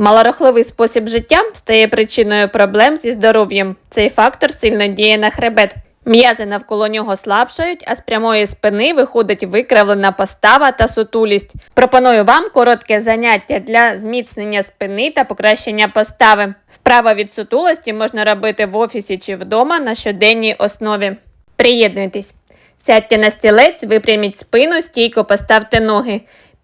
Малорухливий спосіб життя стає причиною проблем зі здоров'ям. Цей фактор сильно діє на хребет. М'язи навколо нього слабшають, а з прямої спини виходить викривлена постава та сутулість. Пропоную вам коротке заняття для зміцнення спини та покращення постави. Вправа від сутулості можна робити в офісі чи вдома на щоденній основі. Приєднуйтесь. Сядьте на стілець, випряміть спину, стійко поставте ноги.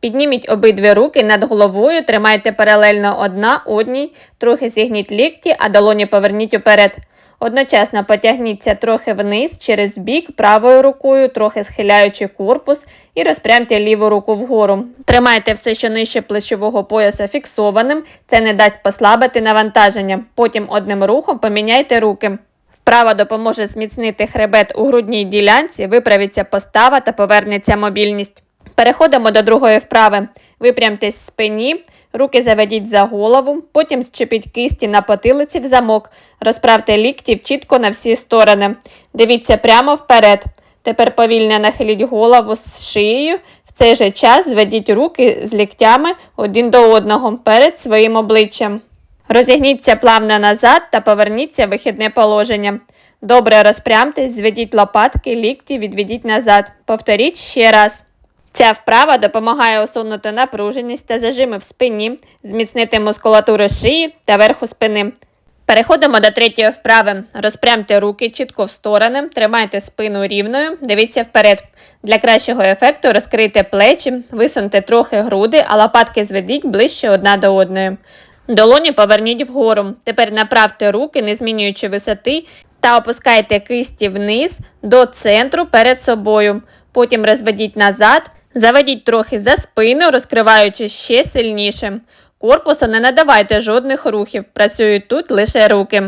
Підніміть обидві руки над головою, тримайте паралельно одна одній, трохи зігніть лікті, а долоні поверніть уперед. Одночасно потягніться трохи вниз через бік правою рукою, трохи схиляючи корпус, і розпрямте ліву руку вгору. Тримайте все, що нижче плечового пояса фіксованим, це не дасть послабити навантаження. Потім одним рухом поміняйте руки. Вправа допоможе зміцнити хребет у грудній ділянці, виправиться постава та повернеться мобільність. Переходимо до другої вправи. Випрямтесь в спині, руки заведіть за голову, потім зчепіть кисті на потилиці в замок, розправте ліктів чітко на всі сторони. Дивіться прямо вперед. Тепер повільно нахиліть голову з шиєю. В цей же час зведіть руки з ліктями один до одного перед своїм обличчям. Розігніться плавно назад та поверніться в вихідне положення. Добре розпрямтесь, зведіть лопатки, лікті, відведіть назад. Повторіть ще раз. Ця вправа допомагає усунути напруженість та зажими в спині, зміцнити мускулатуру шиї та верху спини. Переходимо до третьої вправи. Розпрямте руки чітко в сторони, тримайте спину рівною, дивіться вперед. Для кращого ефекту розкрийте плечі, висуньте трохи груди, а лопатки зведіть ближче одна до одної. Долоні поверніть вгору. Тепер направте руки, не змінюючи висоти, та опускайте кисті вниз до центру перед собою. Потім розведіть назад, заведіть трохи за спину, розкриваючи ще сильніше. Корпусу не надавайте жодних рухів, працюють тут лише руки.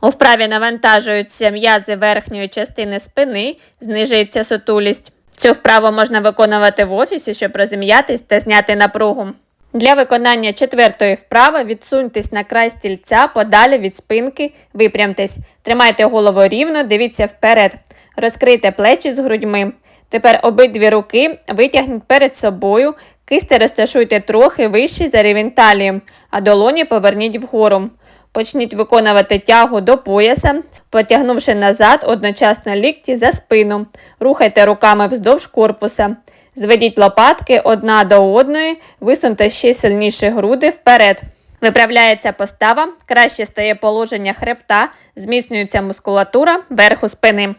У вправі навантажуються м'язи верхньої частини спини, знижується сутулість. Цю вправу можна виконувати в офісі, щоб розім'ятись та зняти напругу. Для виконання четвертої вправи відсуньтесь на край стільця подалі від спинки, випрямтесь. Тримайте голову рівно, дивіться вперед. Розкрийте плечі з грудьми. Тепер обидві руки витягніть перед собою, кисти розташуйте трохи вище за рівень талії, а долоні поверніть вгору. Почніть виконувати тягу до пояса, потягнувши назад одночасно лікті за спину. Рухайте руками вздовж корпуса. Зведіть лопатки одна до одної, висуньте ще сильніше груди вперед. Виправляється постава, краще стає положення хребта, зміцнюється мускулатура верху спини.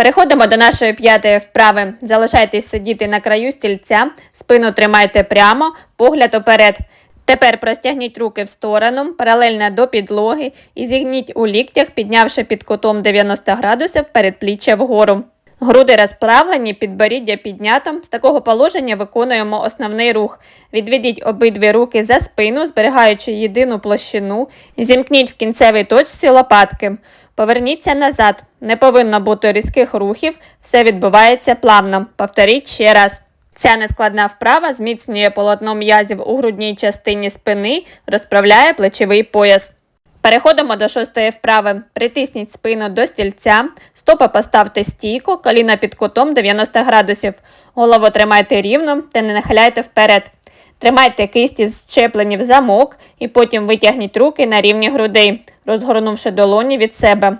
Переходимо до нашої п'ятої вправи. Залишайтесь сидіти на краю стільця, спину тримайте прямо, погляд оперед. Тепер простягніть руки в сторону, паралельно до підлоги і зігніть у ліктях, піднявши під кутом 90 градусів передпліччя вгору. Груди розправлені, підборіддя піднято. З такого положення виконуємо основний рух. Відведіть обидві руки за спину, зберігаючи єдину площину, зімкніть в кінцевій точці лопатки. Поверніться назад. Не повинно бути різких рухів, все відбувається плавно. Повторіть ще раз. Ця нескладна вправа зміцнює полотно м'язів у грудній частині спини, розправляє плечовий пояс. Переходимо до шостої вправи. Притисніть спину до стільця, стопи поставте стійко, коліна під кутом 90 градусів. Голову тримайте рівно та не нахиляйте вперед. Тримайте кисті зчеплені в замок і потім витягніть руки на рівні грудей, розгорнувши долоні від себе.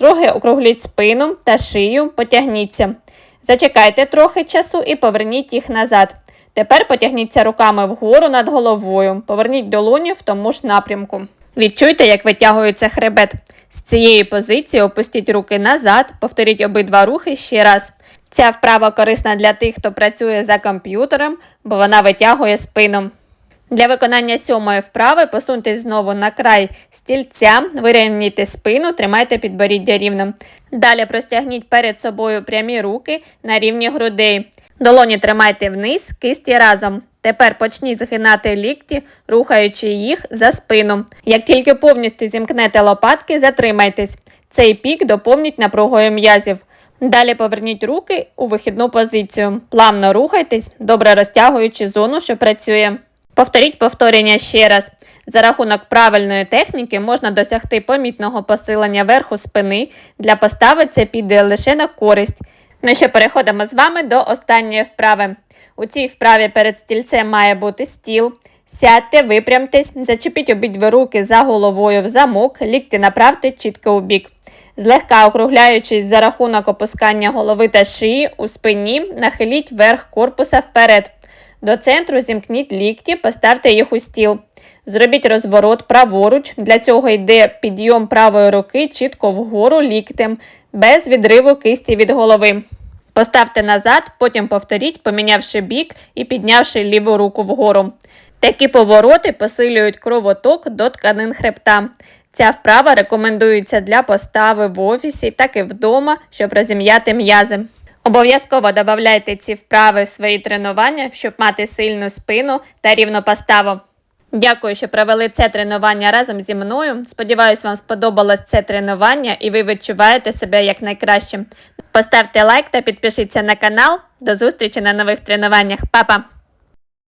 Трохи округліть спину та шию, потягніться. Зачекайте трохи часу і поверніть їх назад. Тепер потягніться руками вгору над головою, поверніть долоні в тому ж напрямку. Відчуйте, як витягується хребет. З цієї позиції опустіть руки назад, повторіть обидва рухи ще раз. Ця вправа корисна для тих, хто працює за комп'ютером, бо вона витягує спину. Для виконання сьомої вправи посуньтесь знову на край стільця, вирівнюйте спину, тримайте підборіддя рівно. Далі простягніть перед собою прямі руки на рівні грудей. Долоні тримайте вниз, кисті разом. Тепер почніть згинати лікті, рухаючи їх за спину. Як тільки повністю зімкнете лопатки, затримайтесь. Цей пік доповніть напругою м'язів. Далі поверніть руки у вихідну позицію. Плавно рухайтесь, добре розтягуючи зону, що працює. Повторіть повторення ще раз. За рахунок правильної техніки можна досягти помітного посилення верху спини. Для постави це піде лише на користь. Ну що, переходимо з вами до останньої вправи. У цій вправі перед стільцем має бути стіл. Сядьте, випрямтесь, зачепіть обидві руки за головою в замок, лікти направте чітко у бік. Злегка округляючись за рахунок опускання голови та шиї у спині, нахиліть верх корпуса вперед. До центру зімкніть лікті, поставте їх у стіл. Зробіть розворот праворуч. Для цього йде підйом правої руки чітко вгору ліктем, без відриву кисті від голови. Поставте назад, потім повторіть, помінявши бік і піднявши ліву руку вгору. Такі повороти посилюють кровоток до тканин хребта. Ця вправа рекомендується для постави в офісі, так і вдома, щоб розім'яти м'язи. Обов'язково додавайте ці вправи в свої тренування, щоб мати сильну спину та рівну поставу. Дякую, що провели це тренування разом зі мною. Сподіваюсь, вам сподобалось це тренування і ви відчуваєте себе як найкраще. Поставте лайк та підпишіться на канал. До зустрічі на нових тренуваннях. Па-па!